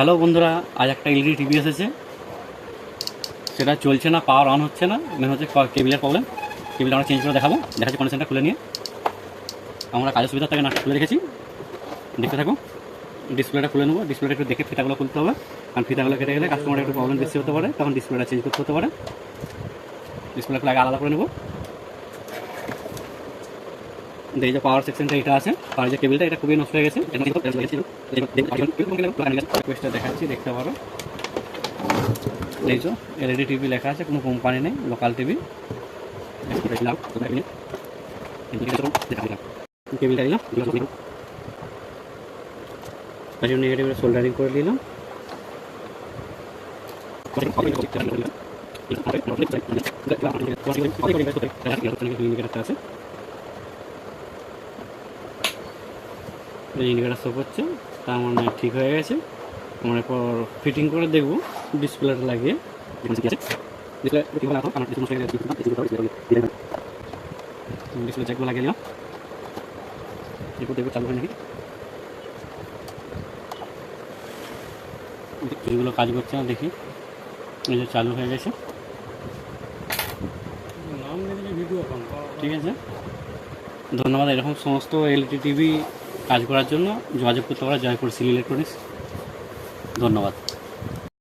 Hello বন্ধুরা, আজ একটা এলইডি টিভি এসেছে। সেটা চলছে না পাওয়ার অন হচ্ছে না মেন হচ্ছে কেবিলের প্রবলেম কেবিল আমরা চেঞ্জ করে দেখাবো, দেখাচ্ছি কনেকশনটা খুলে নিয়ে। আমরা কাজের সুবিধা থেকে নাটটা খুলে রেখেছি। দেখতে থাকো। ডিসপ্লেটা খুলে নেব। ডিসপ্লেটা একটু দেখে ফিতাগুলো খুলতে হবে। কারণ ফিতাগুলো কেটে গেলে কাস্টমারের একটু প্রবলেম বেশি হতে পারে, তখন ডিসপ্লেটা চেঞ্জ করতে হতে পারে। ডিসপ্লেটা আগে আলাদা করে নেব। এই যে পাওয়ার সেকশনটা এটা আছে, আর যে কেবিলটা এটা খুবই নষ্ট হয়ে গেছে দেখাচ্ছি, দেখতে পারো। এই যে এলইডি টিভি লেখা আছে, কোনো কোম্পানি নেই লোকাল টিভি কেবিলটা দিলাম জন্য নেগেটিভটা সোল্ডারিং করে নিলাম। ইন্ডিকেটারটা আছে ইন্ডিকেটার শো করছে তার মানে ঠিক হয়ে গেছে। আমরা এরপর ফিটিং করে দেখব ডিসপ্লেটা লাগিয়ে। ডিসপ্লে চেকগুলো লাগিয়ে নিলাম এরপর দেখব চালু হয় নাকি। এগুলো কাজ করছে না দেখি। এই যে চালু হয়ে গেছে। ঠিক আছে। ধন্যবাদ এরকম সমস্ত এলইডি টিভি কাজ করার জন্য যোগাযোগ করতে পারো জয়পুর সিল ইলেকট্রনিক্স। ধন্যবাদ।